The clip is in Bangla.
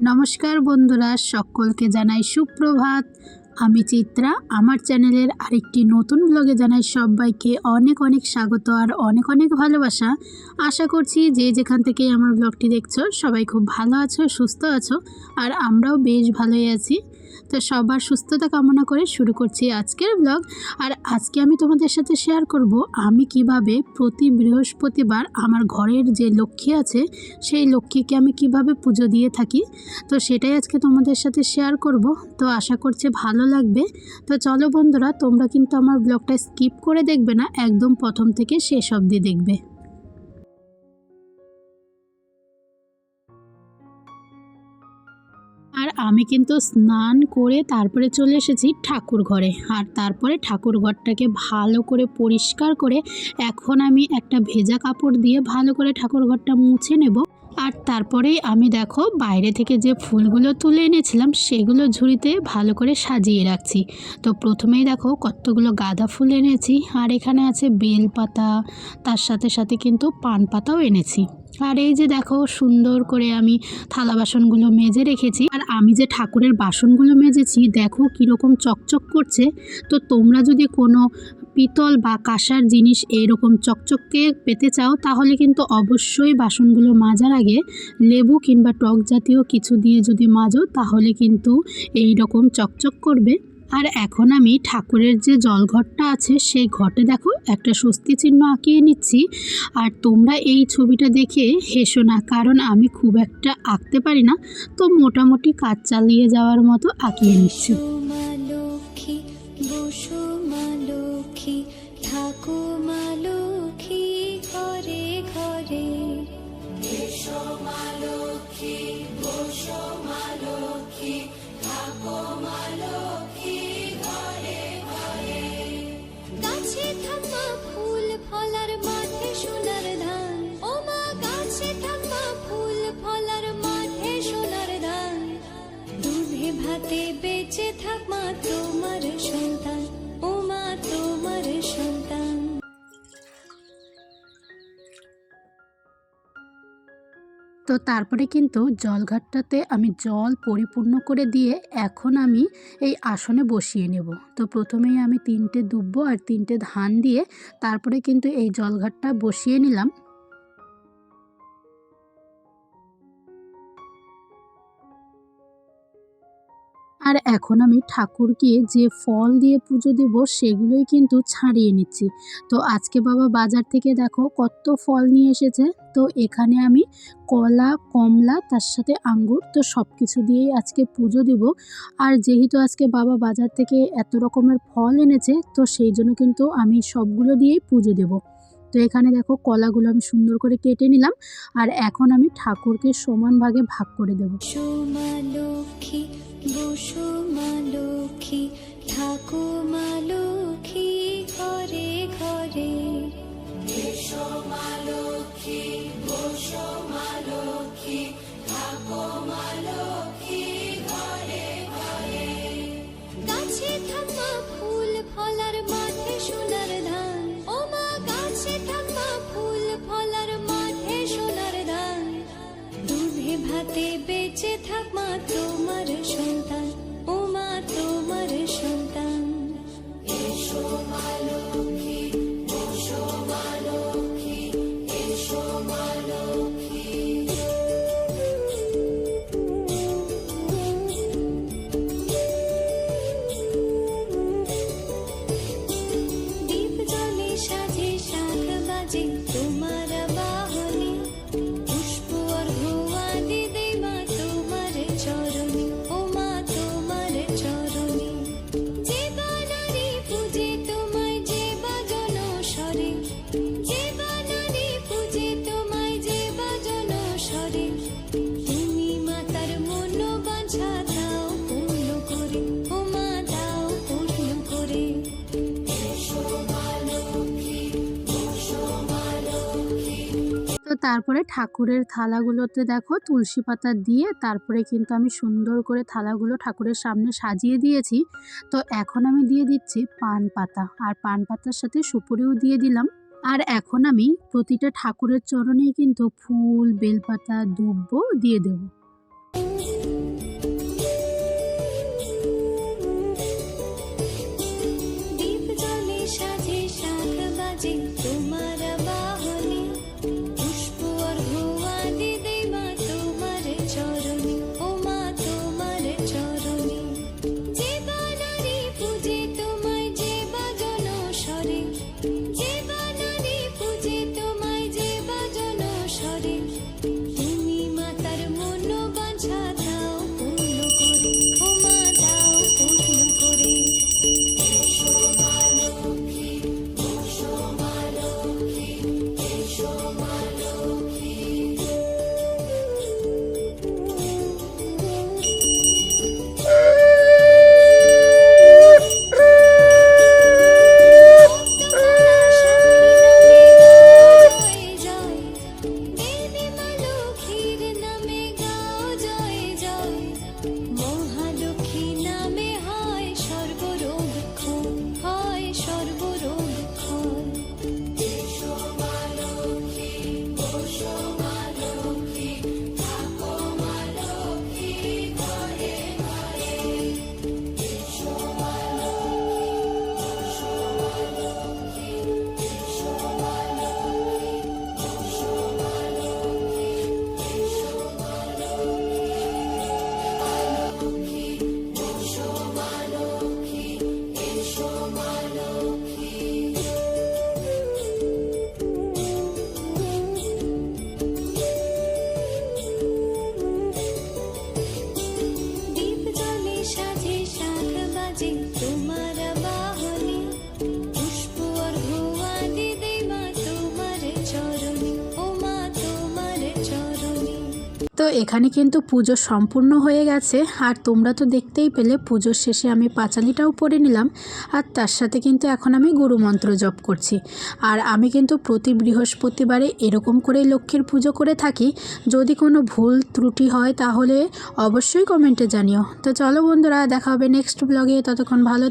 নমস্কার বন্ধুরা, সকলকে জানাই সুপ্রভাত। আমি চিত্রা, আমার চ্যানেলের আরেকটি নতুন ব্লগে জানাই সবাইকে অনেক অনেক স্বাগত আর অনেক অনেক ভালোবাসা। আশা করছি যে যেখান থেকে আমার ব্লগটি দেখছ, সবাই খুব ভালো আছো, সুস্থ আছো, আর আমরাও বেশ ভালোই আছি। তো সবার সুস্থতা কামনা করে শুরু করছি আজকের ব্লগ আর আজকে আমি তোমাদের সাথে শেয়ার করব, আমি কীভাবে প্রতি বৃহস্পতিবার আমার ঘরের যে লক্ষ্মী আছে, সেই লক্ষ্মীকে আমি কীভাবে পুজো দিয়ে থাকি, তো সেটাই আজকে তোমাদের সাথে শেয়ার করব। তো আশা করছি ভালো লাগবে। তো চলো বন্ধুরা, তোমরা কিন্তু আমার ব্লগটা স্কিপ করে দেখবে না, একদম প্রথম থেকে শেষ অবধি দেখবে। আমি কিন্তু স্নান করে তারপরে চলে এসেছি ঠাকুর ঘরে। আর তারপরে ঠাকুর ঘরটাকে ভালো করে পরিষ্কার করে এখন আমি একটা ভেজা কাপড় দিয়ে ভালো করে ঠাকুর ঘরটা মুছে নেব। আর তারপরেই আমি দেখো বাইরে থেকে যে ফুলগুলো তুলে এনেছিলাম, সেগুলো ঝুড়িতে ভালো করে সাজিয়ে রাখছি। তো প্রথমেই দেখো কতগুলো গাঁদা ফুল এনেছি, আর এখানে আছে বেল পাতা তার সাথে সাথে কিন্তু পান পাতাও এনেছি। আর এই যে দেখো সুন্দর করে আমি থালা বাসনগুলো মেজে রেখেছি, আর আমি যে ঠাকুরের বাসনগুলো মেজেছি, দেখো কীরকম চকচক করছে। তো তোমরা যদি কোনো পিতল বা কাঁসার জিনিস এইরকম চকচককে পেতে চাও, তাহলে কিন্তু অবশ্যই বাসনগুলো মাজার আগে লেবু কিংবা টক জাতীয় কিছু দিয়ে যদি মাজো, তাহলে কিন্তু এই রকম চকচক করবে। আর এখন আমি ঠাকুরের যে জলঘরটা আছে, সেই ঘটে দেখো, একটা স্বস্তি চিহ্ন আঁকিয়ে নিচ্ছি। আর তোমরা এই ছবিটা দেখে হেসো না, কারণ আমি খুব একটা আঁকতে পারি না। তো মোটামুটি কাজ চালিয়ে যাওয়ার মতো আঁকিয়ে নিচ্ছি। তো তারপরে কিন্তু জলঘাটটাতে আমি জল পরিপূর্ণ করে দিয়ে এখন আমি এই আসনে বসিয়ে নেব। তো প্রথমেই আমি তিনটে দুব্ব আর তিনটে ধান দিয়ে তারপরে কিন্তু এই জলঘাটটা বসিয়ে নিলাম। আর এখন আমি ঠাকুরকে যে ফল দিয়ে পুজো দেব, সেগুলোই কিন্তু ছাড়িয়ে নিচ্ছি। তো আজকে বাবা বাজার থেকে দেখো কত ফল নিয়ে এসেছে। তো এখানে আমি কলা, কমলা, তার সাথে আঙ্গুর, তো সব কিছু দিয়েই আজকে পুজো দেব। আর যেহেতু আজকে বাবা বাজার থেকে এত রকমের ফল এনেছে, তো সেই জন্য কিন্তু আমি সবগুলো দিয়েই পুজো দেব। তো এখানে দেখো কলাগুলো আমি সুন্দর করে কেটে নিলাম, আর এখন আমি ঠাকুরকে সমান ভাগে ভাগ করে দেব। বসো মা লক্ষ্মী মা লক্ষ্মী। তারপরে ঠাকুরের থালাগুলোতে দেখো তুলসী পাতা দিয়ে তারপরে কিন্তু আমি সুন্দর করে থালাগুলো ঠাকুরের সামনে সাজিয়ে দিয়েছি। তো এখন আমি দিয়ে দিচ্ছি পান পাতা। আর পান পাতার সাথে সুপুরিও দিয়ে দিলাম। আর এখন আমি প্রতিটা ঠাকুরের চরণেই কিন্তু ফুল, বেলপাতা, দুব্ব দিয়ে দেবো। তো এখানে কিন্তু পুজো সম্পূর্ণ হয়ে গেছে। আর তোমরা তো দেখতেই পেলে, পুজোর শেষে আমি পাঁচালিটাও পরে নিলাম। আর তার সাথে কিন্তু এখন আমি গুরুমন্ত্র জপ করছি। আর আমি কিন্তু প্রতি বৃহস্পতিবারে এরকম করেই লক্ষ্মীর পুজো করে থাকি। যদি কোনো ভুল ত্রুটি হয় তাহলে অবশ্যই কমেন্টে জানিও। তো চলো বন্ধুরা, দেখা হবে নেক্সট ব্লগে ততক্ষণ ভালো